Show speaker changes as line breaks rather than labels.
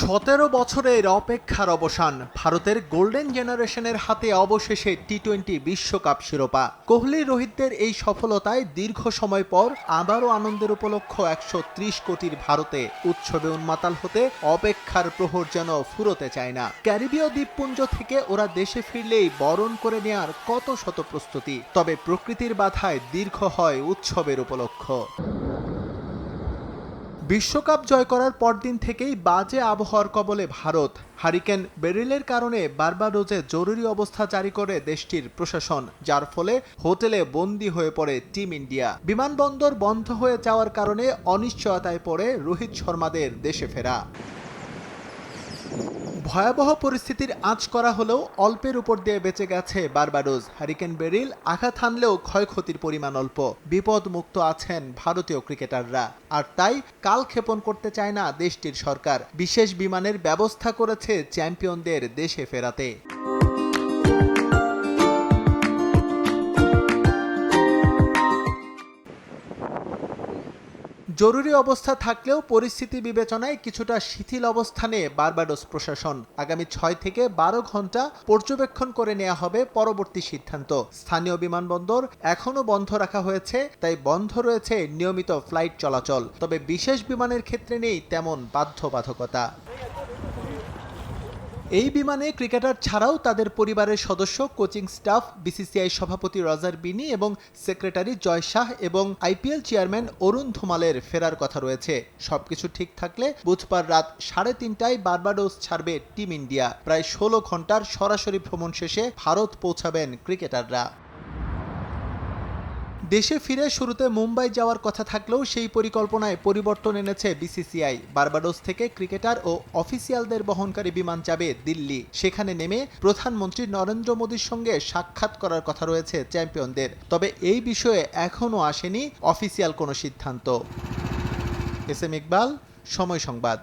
সতেরো বছরের অপেক্ষার অবসান, ভারতের গোল্ডেন জেনারেশনের হাতে অবশেষে টি টোয়েন্টি বিশ্বকাপ শিরোপা। কোহলি, রোহিতদের এই সফলতায় দীর্ঘ সময় পর আবারও আনন্দের উপলক্ষ একশো ত্রিশ কোটির ভারতে, উৎসবে উন্মাতাল হতে অপেক্ষার প্রহর যেন ফুরোতে চায় না। ক্যারিবীয় দ্বীপপুঞ্জ থেকে ওরা দেশে ফিরলেই বরণ করে নেয়ার কত শত প্রস্তুতি, তবে প্রকৃতির বাধায় দীর্ঘ হয় উৎসবের উপলক্ষ। বিশ্বকাপ জয় করার পরদিন থেকেই বাজে আবহাওয়ার কবলে ভারত। হারিকেন বেরিলের কারণে বারবাডোজে জরুরি অবস্থা জারি করে দেশটির প্রশাসন, যার ফলে হোটেলে বন্দি হয়ে পড়ে টিম ইন্ডিয়া। বিমানবন্দর বন্ধ হয়ে যাওয়ার কারণে অনিশ্চয়তায় পড়ে রোহিত শর্মাদের দেশে ফেরা। ভয়াবহ পরিস্থিতির আঁচ করা হলেও অল্পের উপর দিয়ে বেঁচে গেছে বার্বাডোজ হ্যারিকেন বেরিল, আঘাত হানলেও ক্ষয়ক্ষতির পরিমাণ অল্প। বিপদ মুক্ত আছেন ভারতীয় ক্রিকেটাররা। আর তাই কাল ক্ষেপণ করতে চায় না দেশটির সরকার। বিশেষ বিমানের ব্যবস্থা করেছে চ্যাম্পিয়নদের দেশে ফেরাতে। জরুরি অবস্থা থাকলেও পরিস্থিতি বিবেচনায় কিছুটা শিথিল অবস্থানে বার্বাডোস প্রশাসন। আগামী ছয় থেকে বারো ঘণ্টা পর্যবেক্ষণ করে নেওয়া হবে পরবর্তী সিদ্ধান্ত। স্থানীয় বিমানবন্দর এখনও বন্ধ রাখা হয়েছে, তাই বন্ধ রয়েছে নিয়মিত ফ্লাইট চলাচল। তবে বিশেষ বিমানের ক্ষেত্রে নেই তেমন বাধ্যবাধকতা। এই বিমানে ক্রিকেটার ছাড়াও তাদের পরিবারের সদস্য, কোচিং স্টাফ, বিসিসিআই সভাপতি রজার বিনি এবং সেক্রেটারি জয় শাহ এবং আইপিএল চেয়ারম্যান অরুণ ধুমালের ফেরার কথা রয়েছে। সবকিছু ঠিক থাকলে বুধবার রাত সাড়ে তিনটায় বারবাডোস ছাড়বে টিম ইন্ডিয়া। প্রায় ষোলো ঘণ্টার সরাসরি ভ্রমণ শেষে ভারত পৌঁছাবেন ক্রিকেটাররা। দেশে ফিরে শুরুতে মুম্বাই যাওয়ার কথা থাকলেও সেই পরিকল্পনায় পরিবর্তন এনেছে বিসিসিআই। বারবাডোস থেকে ক্রিকেটার ও অফিসিয়ালদের বহনকারী বিমান যাবে দিল্লি। সেখানে নেমে প্রধানমন্ত্রী নরেন্দ্র মোদীর সঙ্গে সাক্ষাৎ করার কথা রয়েছে চ্যাম্পিয়নদের। তবে এই বিষয়ে এখনও আসেনি অফিসিয়াল কোনো সিদ্ধান্ত। এস এম ইকবাল, সময় সংবাদ।